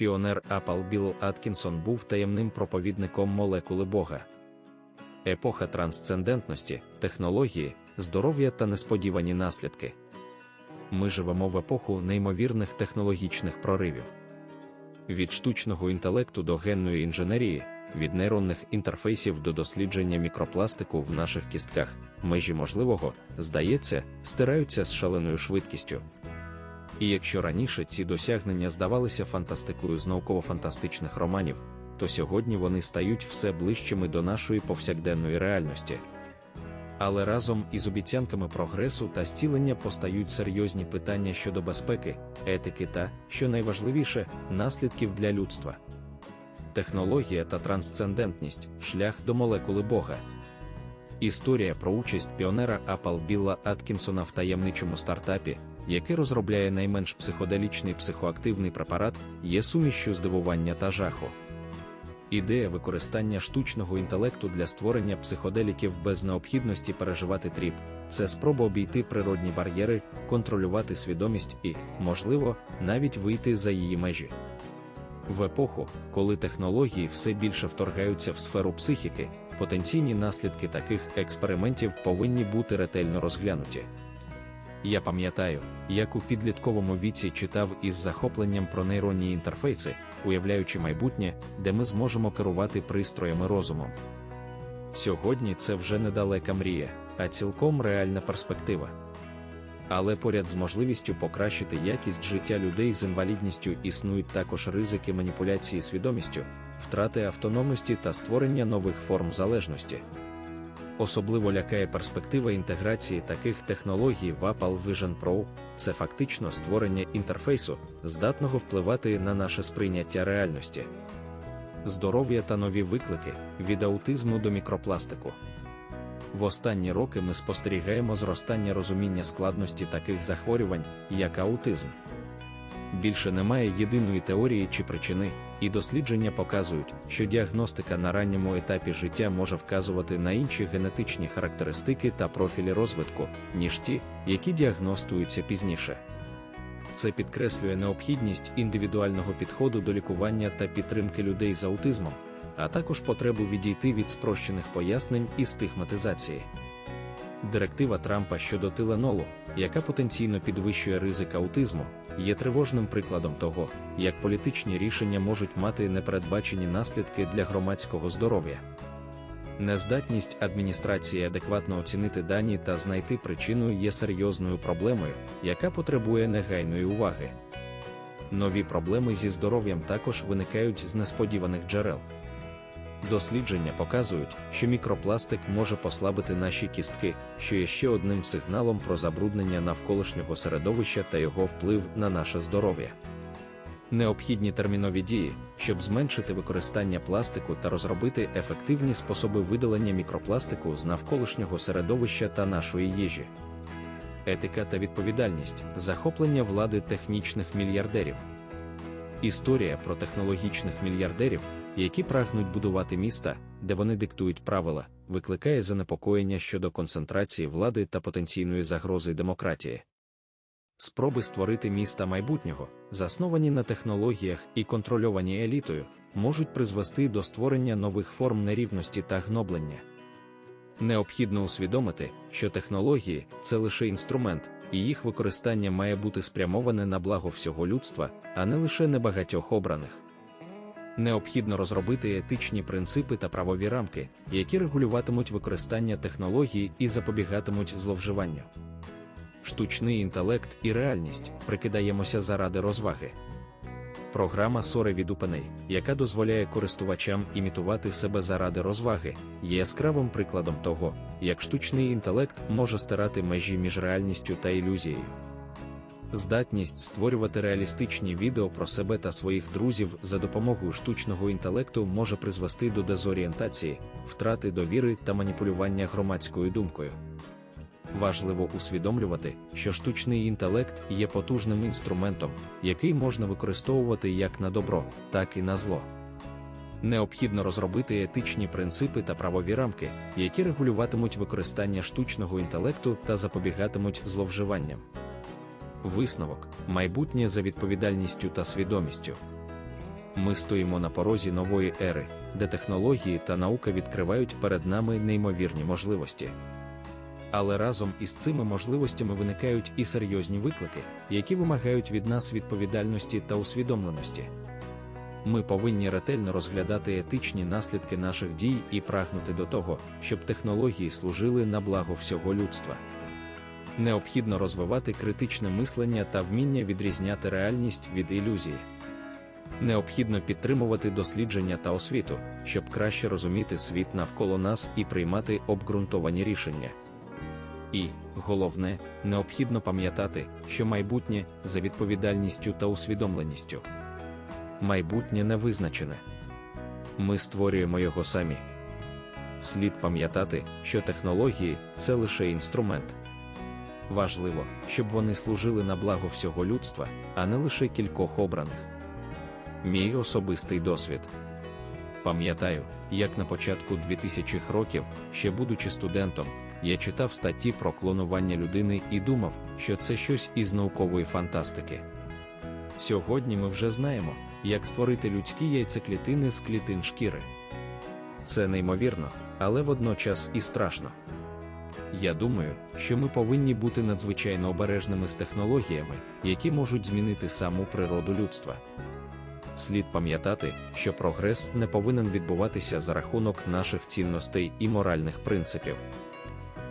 піонер Apple Білл Аткінсон був таємним проповідником молекули Бога. Епоха трансцендентності, технології, здоров'я та несподівані наслідки. Ми живемо в епоху неймовірних технологічних проривів. Від штучного інтелекту до генної інженерії, від нейронних інтерфейсів до дослідження мікропластику в наших кістках, межі можливого, здається, стираються з шаленою швидкістю. І якщо раніше ці досягнення здавалися фантастикою з науково-фантастичних романів, то сьогодні вони стають все ближчими до нашої повсякденної реальності. Але разом із обіцянками прогресу та зцілення постають серйозні питання щодо безпеки, етики та, що найважливіше, наслідків для людства. Технологія та трансцендентність шлях до молекули Бога. Історія про участь піонера Apple Білла Аткінсона в таємничому стартапі, який розробляє найменш психоделічний психоактивний препарат, є сумішчю здивування та жаху. Ідея використання штучного інтелекту для створення психоделіків без необхідності переживати тріп це спроба обійти природні бар'єри, контролювати свідомість і, можливо, навіть вийти за її межі. В епоху, коли технології все більше вторгаються в сферу психіки, потенційні наслідки таких експериментів повинні бути ретельно розглянуті. Я пам'ятаю, як у підлітковому віці читав із захопленням про нейронні інтерфейси, уявляючи майбутнє, де ми зможемо керувати пристроями розумом. Сьогодні це вже недалека мрія, а цілком реальна перспектива. Але поряд з можливістю покращити якість життя людей з інвалідністю існують також ризики маніпуляції свідомістю, втрати автономності та створення нових форм залежності. Особливо лякає перспектива інтеграції таких технологій в Apple Vision Pro, це фактично створення інтерфейсу, здатного впливати на наше сприйняття реальності. Здоров'я та нові виклики від аутизму до мікропластику. В останні роки ми спостерігаємо зростання розуміння складності таких захворювань, як аутизм. Більше немає єдиної теорії чи причини, і дослідження показують, що діагностика на ранньому етапі життя може вказувати на інші генетичні характеристики та профілі розвитку, ніж ті, які діагностуються пізніше. Це підкреслює необхідність індивідуального підходу до лікування та підтримки людей з аутизмом, а також потребу відійти від спрощених пояснень і стигматизації. Директива Трампа щодо тиленолу, яка потенційно підвищує ризик аутизму, є тривожним прикладом того, як політичні рішення можуть мати непередбачені наслідки для громадського здоров'я. Нездатність адміністрації адекватно оцінити дані та знайти причину є серйозною проблемою, яка потребує негайної уваги. Нові проблеми зі здоров'ям також виникають з несподіваних джерел. Дослідження показують, що мікропластик може послабити наші кістки, що є ще одним сигналом про забруднення навколишнього середовища та його вплив на наше здоров'я. Необхідні термінові дії, щоб зменшити використання пластику та розробити ефективні способи видалення мікропластику з навколишнього середовища та нашої їжі. Етика та відповідальність, захоплення влади технічних мільярдерів. Історія про технологічних мільярдерів, які прагнуть будувати міста, де вони диктують правила, викликає занепокоєння щодо концентрації влади та потенційної загрози демократії. Спроби створити міста майбутнього, засновані на технологіях і контрольовані елітою, можуть призвести до створення нових форм нерівності та гноблення. Необхідно усвідомити, що технології це лише інструмент, і їх використання має бути спрямоване на благо всього людства, а не лише небагатьох обраних. Необхідно розробити етичні принципи та правові рамки, які регулюватимуть використання технологій і запобігатимуть зловживанню. Штучний інтелект і реальність прикидаємося заради розваги. Програма Соре від яка дозволяє користувачам імітувати себе заради розваги, є яскравим прикладом того, як штучний інтелект може стирати межі між реальністю та ілюзією. Здатність створювати реалістичні відео про себе та своїх друзів за допомогою штучного інтелекту може призвести до дезорієнтації, втрати довіри та маніпулювання громадською думкою. Важливо усвідомлювати, що штучний інтелект є потужним інструментом, який можна використовувати як на добро, так і на зло. Необхідно розробити етичні принципи та правові рамки, які регулюватимуть використання штучного інтелекту та запобігатимуть зловживанням. Висновок майбутнє за відповідальністю та свідомістю. Ми стоїмо на порозі нової ери, де технології та наука відкривають перед нами неймовірні можливості. Але разом із цими можливостями виникають і серйозні виклики, які вимагають від нас відповідальності та усвідомленості. Ми повинні ретельно розглядати етичні наслідки наших дій і прагнути до того, щоб технології служили на благо всього людства. Необхідно розвивати критичне мислення та вміння відрізняти реальність від ілюзії. Необхідно підтримувати дослідження та освіту, щоб краще розуміти світ навколо нас і приймати обґрунтовані рішення. І, головне, необхідно пам'ятати, що майбутнє за відповідальністю та усвідомленістю. Майбутнє не визначене. Ми створюємо його самі. Слід пам'ятати, що технології це лише інструмент. Важливо, щоб вони служили на благо всього людства, а не лише кількох обраних. Мій особистий досвід. Пам'ятаю, як на початку 2000-х років, ще будучи студентом, я читав статті про клонування людини і думав, що це щось із наукової фантастики. Сьогодні ми вже знаємо, як створити людські яйцеклітини з клітин шкіри. Це неймовірно, але водночас і страшно. Я думаю, що ми повинні бути надзвичайно обережними з технологіями, які можуть змінити саму природу людства. Слід пам'ятати, що прогрес не повинен відбуватися за рахунок наших цінностей і моральних принципів.